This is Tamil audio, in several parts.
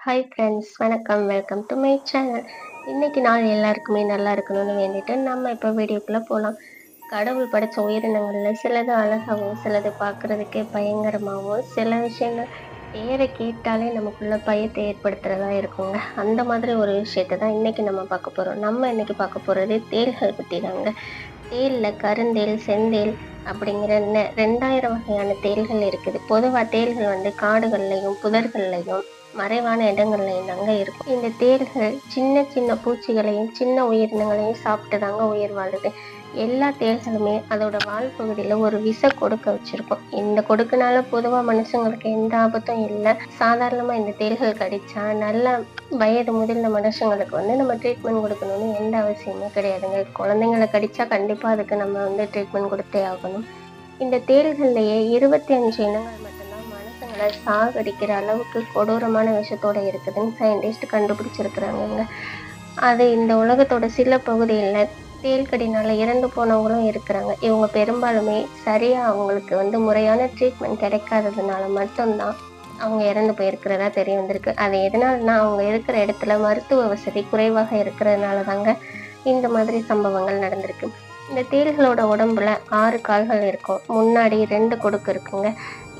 ஹாய் ஃப்ரெண்ட்ஸ் வணக்கம். வெல்கம் டு மை சேனல் இன்றைக்கி நாள் எல்லாருக்குமே நல்லா இருக்கணும்னு வேண்டிட்டு நம்ம இப்போ வீடியோக்குள்ளே போகலாம் கடவுள் படைச்ச உயிரினங்களில் சிலது அழகாகவும் சிலது பார்க்குறதுக்கே பயங்கரமாகவும் சில விஷயங்கள் பேரை கேட்டாலே நமக்குள்ள பயத்தை ஏற்படுத்துகிறதா இருக்குங்க. அந்த மாதிரி ஒரு விஷயத்தை தான் இன்றைக்கி நம்ம பார்க்க போகிறோம் நம்ம இன்னைக்கு பார்க்க போகிறது தேள்கள் பற்றி தாங்க. தேலில் கருந்தேல் செந்தேல் அப்படிங்கிற நெ- ரெண்டாயிரம் வகையான தேள்கள் இருக்குது. பொதுவாக தேள்கள் வந்து காடுகள்லையும் புதர்கள்லையும் மறைவான இடங்கள்லையும் தாங்க இருக்கும். இந்த தேள்கள் சின்ன சின்ன பூச்சிகளையும் சின்ன உயிரினங்களையும் சாப்பிட்டு தாங்க உயிர் வாழுது. எல்லா தேள்களுமே அதோட வால் பகுதியில ஒரு விச கொடுக்க வச்சிருக்கும். இந்த கொடுக்கனால பொதுவா மனுஷங்களுக்கு எந்த ஆபத்தும் இல்லை. சாதாரணமா இந்த தேள்கள் கடிச்சா நல்ல வயது முதிர்ந்த மனுஷங்களுக்கு வந்து நம்ம ட்ரீட்மெண்ட் கொடுக்கணும்னு எந்த அவசியமே கிடையாதுங்க. குழந்தைங்களை கடிச்சா கண்டிப்பா அதுக்கு நம்ம வந்து ட்ரீட்மெண்ட் கொடுத்தே ஆகணும். இந்த தேள்கள்லயே இருபத்தி அஞ்சு இனங்கள் மட்டும் அவங்கள சாகடிக்கிற அளவுக்கு கொடூரமான விஷத்தோடு இருக்குதுன்னு சயின்டிஸ்ட் கண்டுபிடிச்சிருக்கிறாங்கங்க. அது இந்த உலகத்தோட சில பகுதியில் தேல்கடினால் இறந்து போனவங்களும் இருக்கிறாங்க. இவங்க பெரும்பாலுமே சரியாக அவங்களுக்கு வந்து முறையான ட்ரீட்மெண்ட் கிடைக்காததுனால மட்டும்தான் அவங்க இறந்து போயிருக்கிறதா தெரிய வந்திருக்கு. அது எதனாலனா அவங்க இருக்கிற இடத்துல மருத்துவ வசதி குறைவாக இருக்கிறதுனால தாங்க இந்த மாதிரி சம்பவங்கள் நடந்திருக்கு. இந்த தேள்களோட உடம்புல ஆறு கால்கள் இருக்கும். முன்னாடி ரெண்டு கொடுக்கு இருக்குங்க.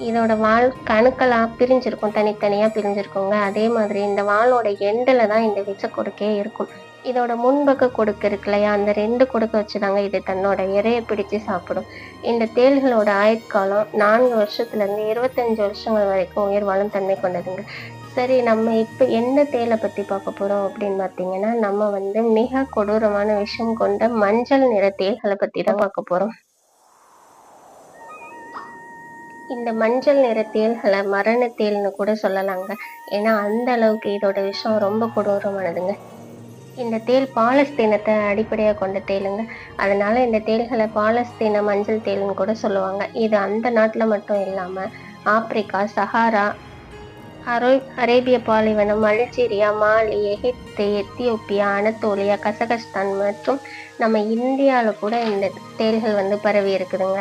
இதோட வால் கணுக்களா பிரிஞ்சிருக்கும் தனித்தனியா பிரிஞ்சிருக்குங்க. அதே மாதிரி இந்த வாலோட எண்டில் தான் இந்த விச்ச கொடுக்கே இருக்கும். இதோட முன்பக்க கொடுக்கு இருக்கு இல்லையா? அந்த ரெண்டு கொடுக்க வச்சுதாங்க இது தன்னோட இரையை பிடிச்சு சாப்பிடும். இந்த தேள்களோட ஆயுட்காலம் நான்கு வருஷத்துல இருந்து இருபத்தஞ்சு வருஷங்கள் வரைக்கும் உயிர் வாழும் தன்மை கொண்டதுங்க. சரி நம்ம இப்போ என்ன தேலை பத்தி பார்க்க போறோம் அப்படின்னு பார்த்தீங்கன்னா நம்ம வந்து மிக கொடூரமான விஷம் கொண்ட மஞ்சள் நிற தேள்களை பத்தி தான் பார்க்க போகிறோம் இந்த மஞ்சள் நிற தேள்களை மரண தேள்னு கூட சொல்லலாங்க. ஏன்னா அந்த அளவுக்கு இதோட விஷம் ரொம்ப கொடூரமானதுங்க. இந்த தேள் பாலஸ்தீனத்தை அடிப்படையாக கொண்ட தேளுங்க. அதனால இந்த தேள்களை பாலஸ்தீன மஞ்சள் தேல்னு கூட சொல்லுவாங்க. இது அந்த நாட்டில் மட்டும் இல்லாமல் ஆப்பிரிக்கா சஹாரா அரோ அரேபிய பாலைவனம் Algeria Mali Egypt Ethiopia Anatolia Kazakhstan மற்றும் நம்ம இந்தியாவில் கூட இந்த தேர்கள் வந்து பரவி இருக்குதுங்க.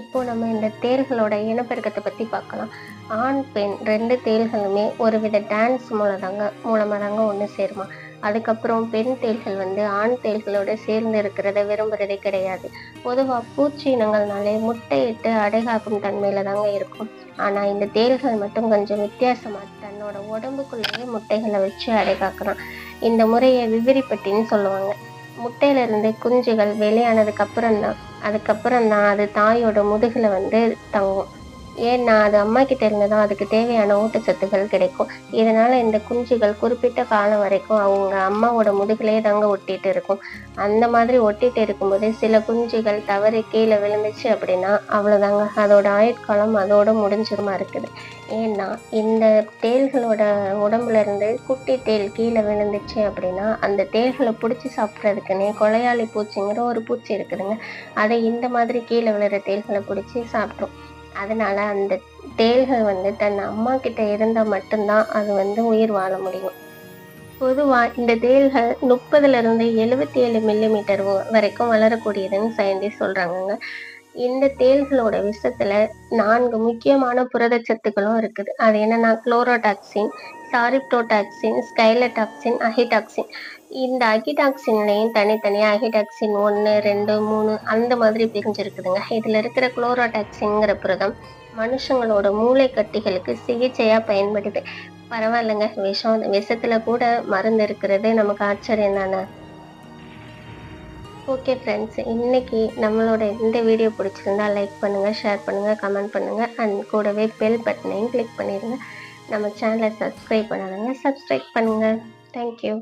இப்போ நம்ம இந்த தேர்களோட இனப்பெருக்கத்தை பற்றி பார்க்கலாம் ஆண் பெண் ரெண்டு தேர்களுமே ஒரு வித டான்ஸ் மூலதாங்க மூலமாக தாங்க ஒன்று சேருமா. அதுக்கப்புறம் பெண் தேள்கள் வந்து ஆண் தேள்களோட சேர்ந்து இருக்கிறத விரும்புறதே கிடையாது. பொதுவாக பூச்சி இனங்கள்னாலே முட்டையிட்டு அடைகாக்கும் தன்மையில தாங்க இருக்கும். ஆனால் இந்த தேள்கள் மட்டும் கொஞ்சம் வித்தியாசமாக தன்னோட உடம்புக்குள்ளேயே முட்டைகளை வச்சு அடைகாக்கலாம். இந்த முறையை விவரிப்பட்டின்னு சொல்லுவாங்க. முட்டையிலிருந்து குஞ்சுகள் வெளியானதுக்கு அப்புறம் தான் அதுக்கப்புறம் தான் அது தாயோட முதுகில் வந்து தங்கும். ஏன்னா அது அம்மா கிட்ட இருந்து தான் அதுக்கு தேவையான ஊட்டச்சத்துக்கள் கிடைக்கும். இதனால இந்த குஞ்சுகள் குறிப்பிட்ட காலம் வரைக்கும் அவங்க அம்மாவோட முதுகுலயே தாங்க ஒட்டிட்டு இருக்கும். அந்த மாதிரி ஒட்டிட்டு இருக்கும்போது சில குஞ்சுகள் தவறி கீழே விழுந்துச்சு அப்படின்னா அவ்வளோதாங்க அதோட ஆயுட்காலம் அதோட முடிஞ்சிருமா இருக்குது. ஏன்னா இந்த தேள்களோட உடம்புல இருந்து குட்டி தேள் கீழே விழுந்துச்சு அப்படின்னா அந்த தேள்களை பிடிச்சி சாப்பிட்றதுக்குன்னே கொலையாளி பூச்சிங்கிற ஒரு பூச்சி இருக்குதுங்க. அதை இந்த மாதிரி கீழே விழுற தேள்களை பிடிச்சி சாப்பிட்ரும் அதனால அந்த தேள்கள் வந்து தன் அம்மா கிட்ட இருந்தா மட்டும்தான் அது வந்து உயிர் வாழ முடியும். பொதுவா இந்த தேள்கள் முப்பதுல இருந்து எழுபத்தி ஏழு மில்லிமீட்டர் வரைக்கும் வளரக்கூடியதுன்னு சயின்டிஸ்ட் சொல்றாங்க இந்த தேள்களோட விஷத்துல நான்கு முக்கியமான புரதச்சத்துக்களும் இருக்குது. அது என்னன்னா குளோரோடாக்சின் சாரிப்டோடாக்சின் ஸ்கைலடாக்சின் அஹிடாக்சின் இந்த அகிடாக்சின்லையும் தனித்தனியா அகிடாக்சின் ஒன்று ரெண்டு மூணு அந்த மாதிரி பிரிஞ்சிருக்குதுங்க. இதுல இருக்கிற குளோரோடாக்சின்ங்கிற புரதம் மனுஷங்களோட மூளை கட்டிகளுக்கு சிகிச்சையா பயன்படுது. பரவாயில்லைங்க விஷம் விஷத்துல கூட மருந்து இருக்கிறது. நமக்கு ஆச்சரியம் தானே? ஓகே ஃப்ரெண்ட்ஸ் இன்னைக்கு நம்மளோட இந்த வீடியோ பிடிச்சிருந்தா லைக் பண்ணுங்கள் ஷேர் பண்ணுங்கள் கமெண்ட் பண்ணுங்கள் அண்ட் கூடவே பெல் பட்டனையும் கிளிக் பண்ணிடுங்க நம்ம சேனலை சப்ஸ்கிரைப் பண்ணாதவங்க சப்ஸ்கிரைப் பண்ணுங்கள் தேங்க்யூ